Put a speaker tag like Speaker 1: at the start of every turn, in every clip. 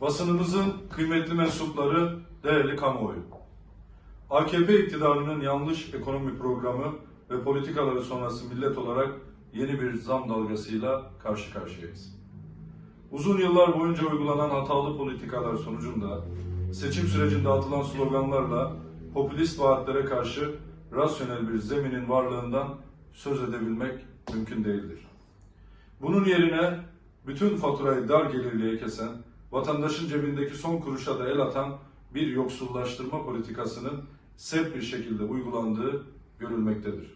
Speaker 1: Basınımızın kıymetli mensupları, değerli kamuoyu. AKP iktidarının yanlış ekonomi programı ve politikaları sonrası millet olarak yeni bir zam dalgasıyla karşı karşıyayız. Uzun yıllar boyunca uygulanan hatalı politikalar sonucunda seçim sürecinde atılan sloganlarla popülist vaatlere karşı rasyonel bir zeminin varlığından söz edebilmek mümkün değildir. Bunun yerine bütün faturayı dar gelirliye kesen, vatandaşın cebindeki son kuruşa da el atan bir yoksullaştırma politikasının sert bir şekilde uygulandığı görülmektedir.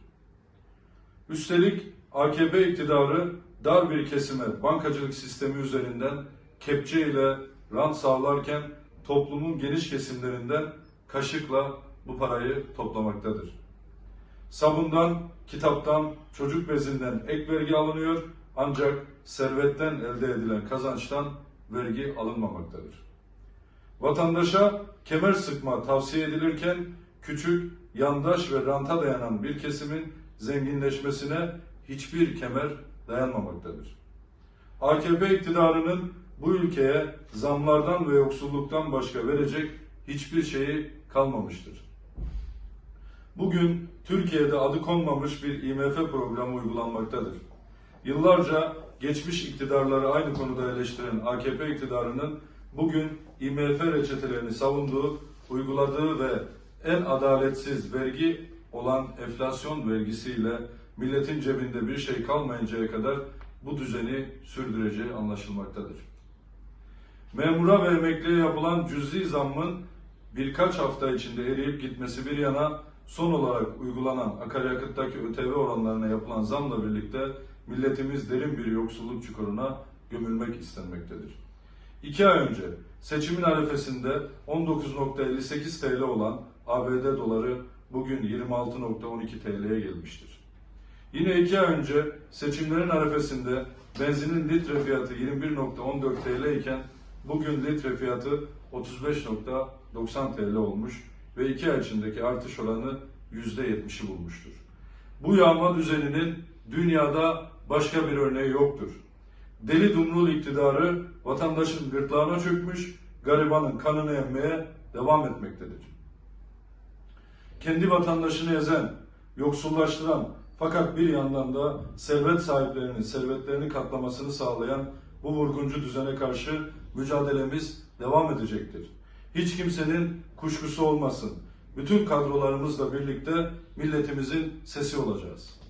Speaker 1: Üstelik AKP iktidarı dar bir kesime bankacılık sistemi üzerinden kepçe ile rant sağlarken toplumun geniş kesimlerinden kaşıkla bu parayı toplamaktadır. Sabundan, kitaptan, çocuk bezinden ek vergi alınıyor ancak servetten elde edilen kazançtan vergi alınmamaktadır. Vatandaşa kemer sıkma tavsiye edilirken küçük, yandaş ve ranta dayanan bir kesimin zenginleşmesine hiçbir kemer dayanmamaktadır. AKP iktidarının bu ülkeye zamlardan ve yoksulluktan başka verecek hiçbir şeyi kalmamıştır. Bugün Türkiye'de adı konmamış bir IMF programı uygulanmaktadır. Yıllarca geçmiş iktidarları aynı konuda eleştiren AKP iktidarının bugün IMF reçetelerini savunduğu, uyguladığı ve en adaletsiz vergi olan enflasyon vergisiyle milletin cebinde bir şey kalmayıncaya kadar bu düzeni sürdüreceği anlaşılmaktadır. Memura ve emekliye yapılan cüzi zammın birkaç hafta içinde eriyip gitmesi bir yana son olarak uygulanan akaryakıttaki ÖTV oranlarına yapılan zamla birlikte milletimiz derin bir yoksulluk çukuruna gömülmek istenmektedir. İki ay önce seçimin arifesinde 19.58 TL olan ABD doları bugün 26.12 TL'ye gelmiştir. Yine iki ay önce seçimlerin arifesinde benzinin litre fiyatı 21.14 TL iken bugün litre fiyatı 35.90 TL olmuş ve iki ay içindeki artış oranı %70'i bulmuştur. Bu yağma düzeninin dünyada başka bir örneği yoktur. Deli dumrul iktidarı vatandaşın gırtlağına çökmüş, garibanın kanını emmeye devam etmektedir. Kendi vatandaşını ezen, yoksullaştıran fakat bir yandan da servet sahiplerinin servetlerini katlamasını sağlayan bu vurguncu düzene karşı mücadelemiz devam edecektir. Hiç kimsenin kuşkusu olmasın. Bütün kadrolarımızla birlikte milletimizin sesi olacağız.